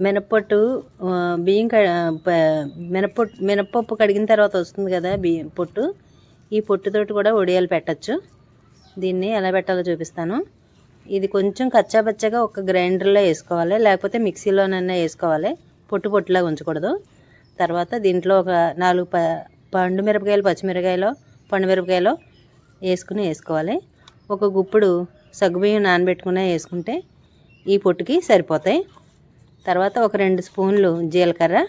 మినప్పొట్టు బియ్యం క ప- మినప్పొట్టు మినప్పప్పు కడిగిన తర్వాత వస్తుంది కదా బియ్యం పొట్టు. ఈ పొట్టుతోటి కూడా ఒడియాలు పెట్టచ్చు. దీన్ని ఎలా పెట్టాలో చూపిస్తాను. ఇది కొంచెం కచ్చాబచ్చాగా ఒక గ్రైండర్లో వేసుకోవాలి లేకపోతే మిక్సీలోనైనా వేసుకోవాలి. పొట్టు పొట్టులాగా ఉంచకూడదు. తర్వాత దీంట్లో ఒక నాలుగు ప పండు మిరపకాయలు పచ్చిమిరపకాయలు పండు మిరపకాయలు వేసుకుని వేసుకోవాలి. ఒక గుప్పుడు సగ్గుబియ్యం నానబెట్టుకునే వేసుకుంటే ఈ పొట్టుకి సరిపోతాయి. తర్వాత ఒక రెండు స్పూన్లు జీలకర్ర.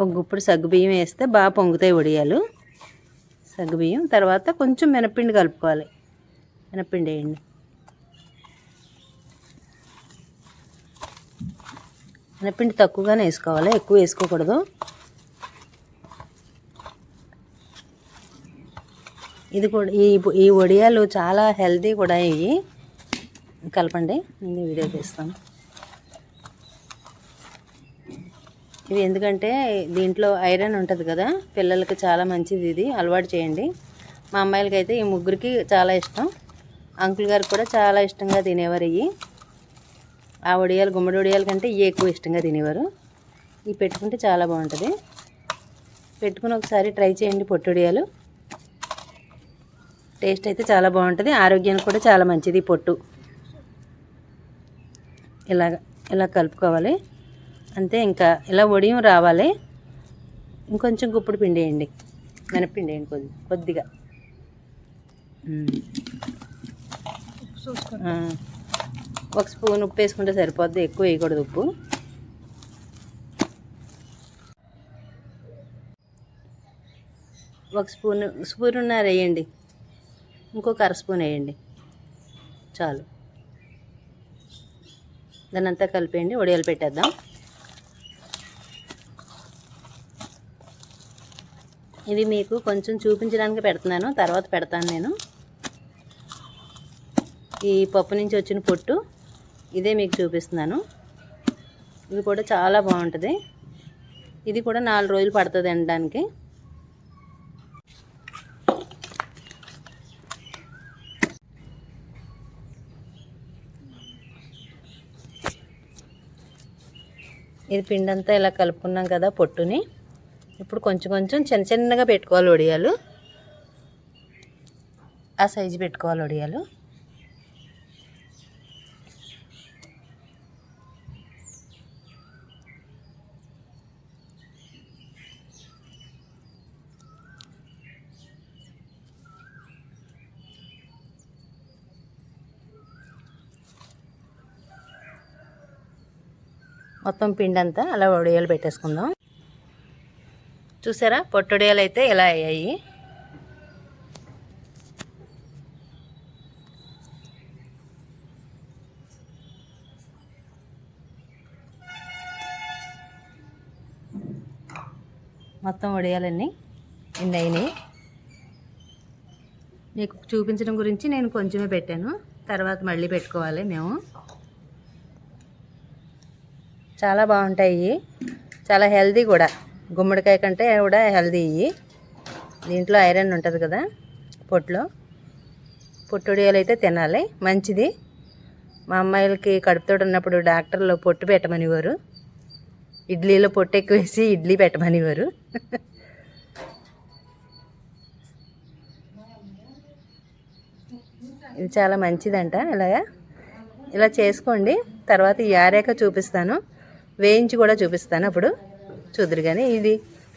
ఒక గుప్పుడు సగ్గుబియ్యం వేస్తే బాగా పొంగుతాయి వడియాలు. సగ్గుబియ్యం తర్వాత కొంచెం మినప్పిండి కలుపుకోవాలి. మినప్పిండి వేయండి. మినప్పిండి తక్కువగానే వేసుకోవాలి. ఎక్కువ వేసుకోకూడదు. ఇది కూడా ఈ ఈ వడియాలు చాలా హెల్తీ కూడా ఇవి. కలపండి నేను వీడియో తీస్తాను. ఇది ఎందుకంటే దీంట్లో ఐరన్ ఉంటుంది కదా పిల్లలకి చాలా మంచిది ఇది అలవాటు చేయండి. మా అమ్మాయిలకి అయితే ఈ ముగ్గురికి చాలా ఇష్టం. అంకుల్ గారికి కూడా చాలా ఇష్టంగా తినేవారు ఇవి. ఆ వడియాలు గుమ్మడి వడియాల కంటే ఇవి ఎక్కువ ఇష్టంగా తినేవారు. ఇవి పెట్టుకుంటే చాలా బాగుంటుంది. పెట్టుకుని ఒకసారి ట్రై చేయండి పొట్టి వడియాలు టేస్ట్ అయితే చాలా బాగుంటుంది. ఆరోగ్యానికి కూడా చాలా మంచిది పొట్టు. ఇలా ఇలా కలుపుకోవాలి. అంతే ఇంకా ఇలా వడియం రావాలి. ఇంకొంచెం గుప్పుడు పిండి వేయండి. మినపిండి వేయండి కొద్ది కొద్దిగా. ఒక స్పూన్ ఉప్పు వేసుకుంటే సరిపోద్ది. ఎక్కువ వేయకూడదు ఉప్పు. ఒక స్పూన్ స్పూన్ ఉన్నారు వేయండి. ఇంకొక అర స్పూన్ వేయండి. చాలు. దాన్ని అంతా కలిపేయండి. ఒడియాలు పెట్టేద్దాం. ఇది మీకు కొంచెం చూపించడానికి పెడుతున్నాను. తర్వాత పెడతాను నేను. ఈ పప్పు నుంచి వచ్చిన పొట్టు ఇదే మీకు చూపిస్తున్నాను. ఇది కూడా చాలా బాగుంటుంది. ఇది కూడా నాలుగు రోజులు పడుతుంది తినడానికి. ఇది పిండి అంతా ఇలా కలుపుకున్నాం కదా పొట్టుని. ఇప్పుడు కొంచెం కొంచెం చిన్న చిన్నగా పెట్టుకోవాలి వడియాలు ఆ సైజు పెట్టుకోవాలి వడియాలు మొత్తం పిండి అంతా అలా వడియాలు పెట్టేసుకుందాం. చూసారా? పొట్టొడియాలు అయితే ఇలా అయ్యాయి? మొత్తం వడియాలన్నీ ఇన్ని అయినాయి. మీకు చూపించడం గురించి నేను కొంచెమే పెట్టాను. తర్వాత మళ్ళీ పెట్టుకోవాలి మేము. చాలా బాగుంటాయి చాలా హెల్దీ కూడా. గుమ్మడికాయ కంటే కూడా హెల్దీ ఇవి. దీంట్లో ఐరన్ ఉంటుంది కదా పొట్టులో పొట్టుడియాలు అయితే తినాలి. మంచిది. మా అమ్మాయిలకి కడుపుతో ఉన్నప్పుడు డాక్టర్లు పొట్టు పెట్టమనివారు ఇడ్లీలో పొట్టు ఎక్కువ వేసి ఇడ్లీ పెట్టమనివారు ఇది చాలా మంచిదంట. ఇలాగా. ఇలా చేసుకోండి. తర్వాత ఈ ఆరాక చూపిస్తాను. వేయించి కూడా చూపిస్తాను అప్పుడు. చూద్దరు కానీ ఇది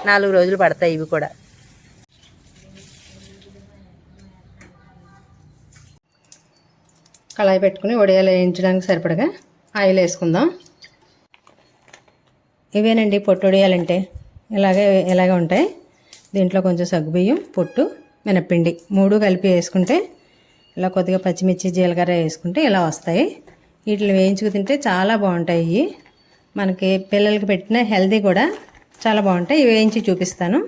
నాలుగు రోజులు పడతాయి ఇవి కూడా. కళాయి పెట్టుకుని వడియాలు వేయించడానికి సరిపడగా ఆయిల్ వేసుకుందాం. ఇవేనండి పొట్టు వడియాలంటే ఇలాగే ఇలాగే ఉంటాయి. దీంట్లో కొంచెం సగ్గుబియ్యం పొట్టు మినప్పిండి మూడు కలిపి వేసుకుంటే ఇలా కొద్దిగా పచ్చిమిర్చి జీలకర్ర వేసుకుంటే ఇలా వస్తాయి. వీటిని వేయించుకు తింటే చాలా బాగుంటాయి ఇవి. మనకి పిల్లలకి పెట్టిన హెల్దీ కూడా చాలా బాగుంటాయి. వేయించి చూపిస్తాను.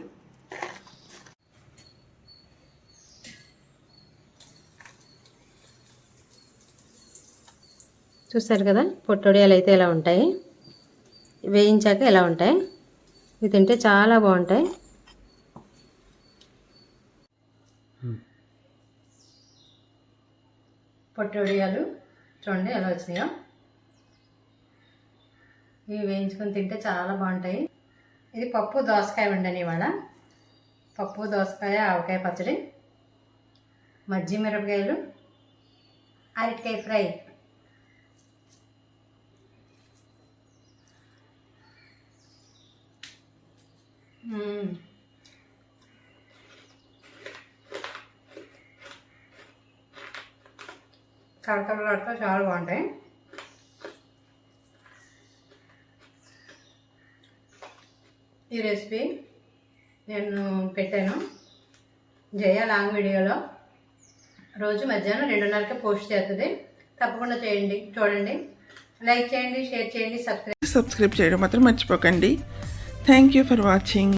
చూస్తారు కదా? పొట్టొడియాలు అయితే ఇలా ఉంటాయి? వేయించాక ఇలా ఉంటాయి? ఇవి తింటే చాలా బాగుంటాయి. పొట్టొడియాలు చూడండి ఎలా వచ్చినాయో. ఇవి వేయించుకొని తింటే చాలా బాగుంటాయి. ఇది పప్పు దోసకాయ వండని ఇవాళ. పప్పు దోసకాయ ఆవకాయ పచ్చడి మజ్జి మిరపకాయలు అరటికాయ ఫ్రై. మ్మ్. కడతా చాలా బాగుంటాయి. ఈ రెసిపీ నేను పెట్టాను. జయ లాంగ్ వీడియోలో. రోజు మధ్యాహ్నం రెండున్నరకే పోస్ట్ చేస్తుంది. తప్పకుండా చేయండి చూడండి. లైక్ చేయండి షేర్ చేయండి సబ్స్క్రైబ్ సబ్స్క్రైబ్ చేయడం మాత్రం మర్చిపోకండి. Thank you for watching